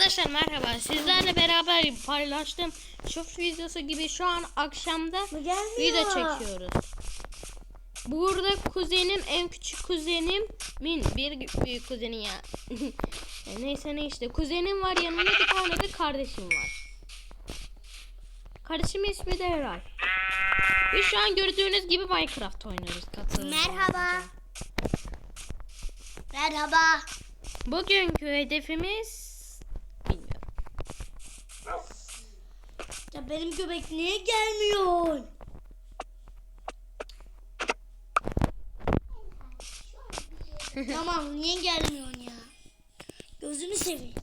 Arkadaşlar merhaba. Sizlerle beraber paylaştığım şuf videosu gibi şu an akşamda video çekiyoruz. Burada kuzenim en küçük kuzenim min bir büyük kuzeni ya. E, Neyse ne işte kuzenim var yanında bir tane de kardeşim var. Kardeşimin ismi de Eray. Biz şu an gördüğünüz gibi Minecraft oynuyoruz. Katılın. Merhaba. Merhaba. Bugünkü hedefimiz bilmiyorum. Ya benim göbek niye gelmiyor? tamam niye gelmiyorsun ya? Gözünü seveyim.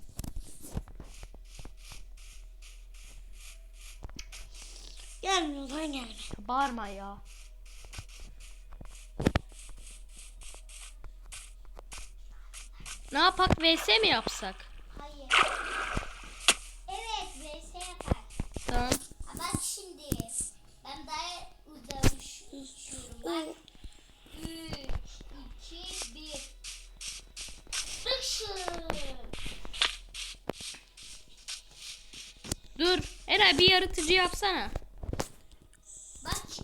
Gelmiyor lan gelme. Bağırma ya. Ne yapak vs mi yapsak? Hayır. Evet VS yapar. Tamam. Ha, Bak şimdi. Ben daha uzamış uçuyorum. Bak. 3, 2, 1. Sıkışın. Dur. Eray bir yaratıcı yapsana. Bak işte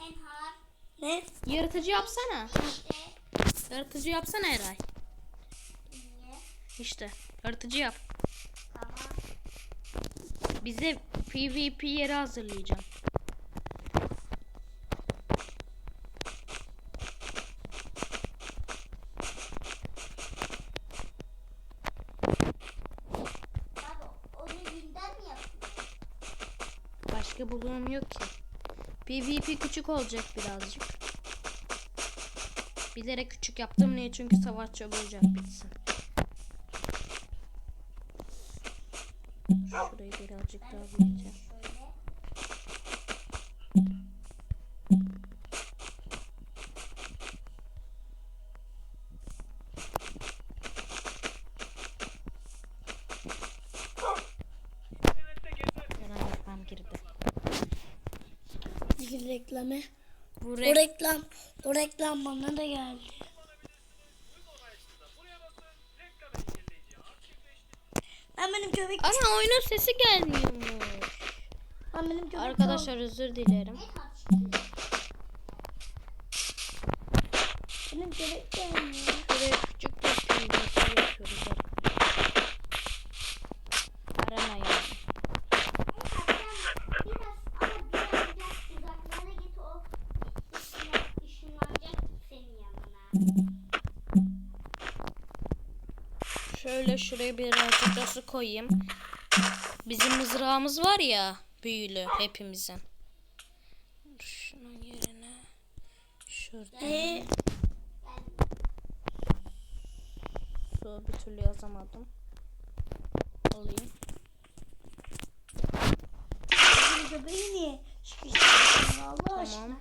Enhar. Ne? Yaratıcı yapsana. İşte. Yaratıcı yapsana Eray. Niye? İşte. Yaratıcı yap. Tamam. Bize PvP yeri hazırlayacağım. Baba onu günden mi yapıyor? Başka bulduğum yok ki. PvP küçük olacak birazcık. Bilerek küçük yaptım niye? Çünkü savaş çabucak bitsin. Şurayı birazcık daha büyüteceğim. Şöyle. Eray reklam girdi. Bir reklamı. Bu O rek- reklam, o reklam bana da geldi. Ben benim köpek, Ama oyunun sesi gelmiyormuş. ben benim köpek Arkadaşlar özür dilerim. Benim köpek gelmiyor. Buraya küçük bir PvP yapıyoruz. Arena yani. Biraz ama biraz biraz uzaklara git o ışınlan- ışınlanacak senin yanına. Şöyle şuraya birazcık da su koyayım. Bizim mızrağımız var ya büyülü hepimizin. Şunun yerine şurada Ee, su bir türlü yazamadım. Alayım. sıkıştırdın Allah aşkına? Tamam.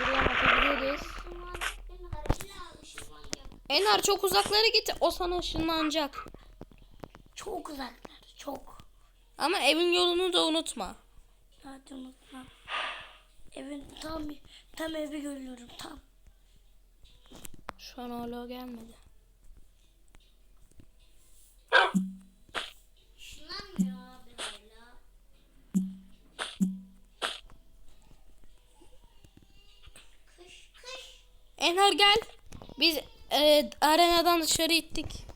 Buraya atabiliriz. Işınlanacak Enhar. İlla ışınlanacak. Enar çok uzaklara git. O sana ışınlanacak. Çok uzaklar, çok. Ama evin yolunu da unutma. Zaten unutmam. Evin tam, tam evi görüyorum, tam. Şu an hala gelmedi. Enar gel. Biz e, arenadan dışarı ittik.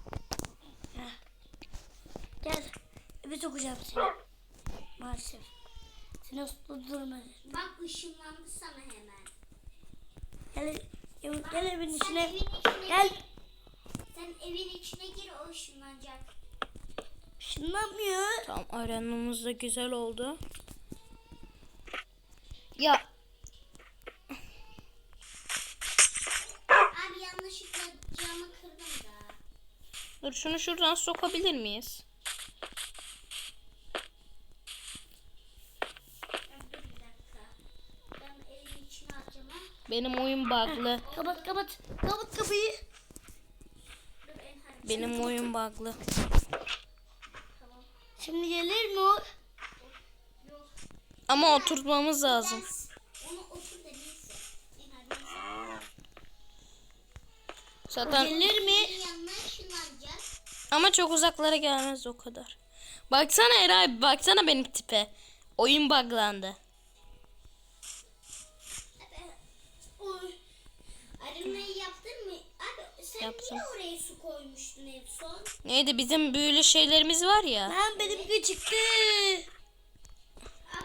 Gel, eve sokacağım seni. Maalesef. Seni uslu durma. Bak ışınlandı sana hemen. Gel, ev, gel evin Sen içine. evin içine Gel. gir. Sen evin içine gir o ışınlanacak. Işınlanmıyor. Tamam arenamız da güzel oldu. Ya Abi yanlışlıkla camı kırdım da. Dur şunu şuradan sokabilir miyiz? Benim oyun bug'lı. Kapat, kapat. Kapat kapıyı. Benim oyun bug'lı. Tamam. Şimdi gelir mi o? Yok. Ama oturtmamız lazım. Zaten Gelir mi? Ama çok uzaklara gelmez o kadar. Baksana Eray baksana benim tipe. Oyun buglandı. Oy. Arenayı yaptın mı? Abi sen Yaptım. niye oraya su koymuştun en son? Neydi bizim büyülü şeylerimiz var ya. Ben benimki çıktı.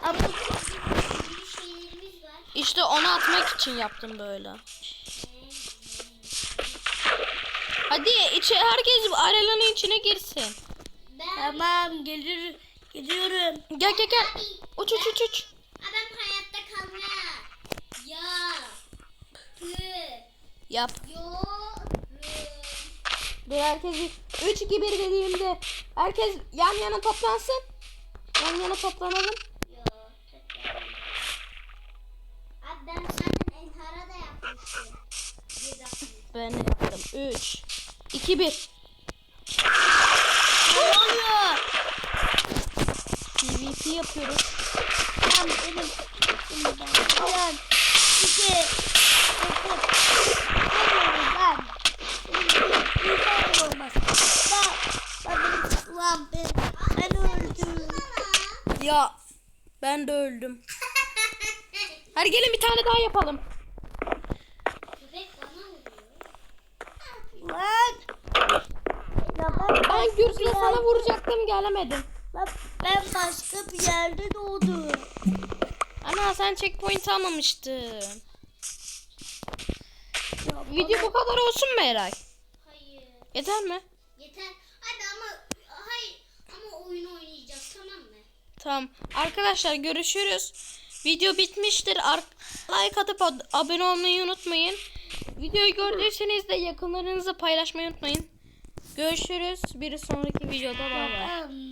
Abi bir şeylerimiz var. İşte onu atmak için yaptım böyle. Hadi içi herkes arelanın içine girsin. Ben Tamam gelir gidiyorum. Gel gel gel. Uç uç uç uç. adam hayatta kalmaya. Ya. Hı. Yap. Yorum. Dur herkes 3 2 1 dediğimde herkes yan yana toplansın. Yan yana toplanalım. Yo. Abi ben zaten Enhara da yapmıştım. Bir dakika. Ben de yaptım. 3 2 1 Ne oluyor? PvP yapıyoruz. Tamam benim. Şimdi ben. Ulan. İki. Dokuz. Ben. Tane olmaz. Ben. Ben. Ulan ben. Ben öldüm. Ya ben de öldüm. Hadi gelin bir tane daha yapalım. Köpek bana vuruyor. Lan. Ya ben, Ben Gürs'le sana vuracaktım gelemedim. ben, ben başka bir yerde doğdum. Ana sen checkpoint almamıştın. Ya Video bu kadar olsun mu Eray? Hayır. Yeter mi? Yeter. Hadi ama hayır ama oyun oynayacağız tamam mı? Tamam. Arkadaşlar görüşürüz. Video bitmiştir. Ar- like atıp ad- abone olmayı unutmayın. Videoyu gördüyseniz de yakınlarınızla paylaşmayı unutmayın. Görüşürüz. Bir sonraki videoda bay. Ben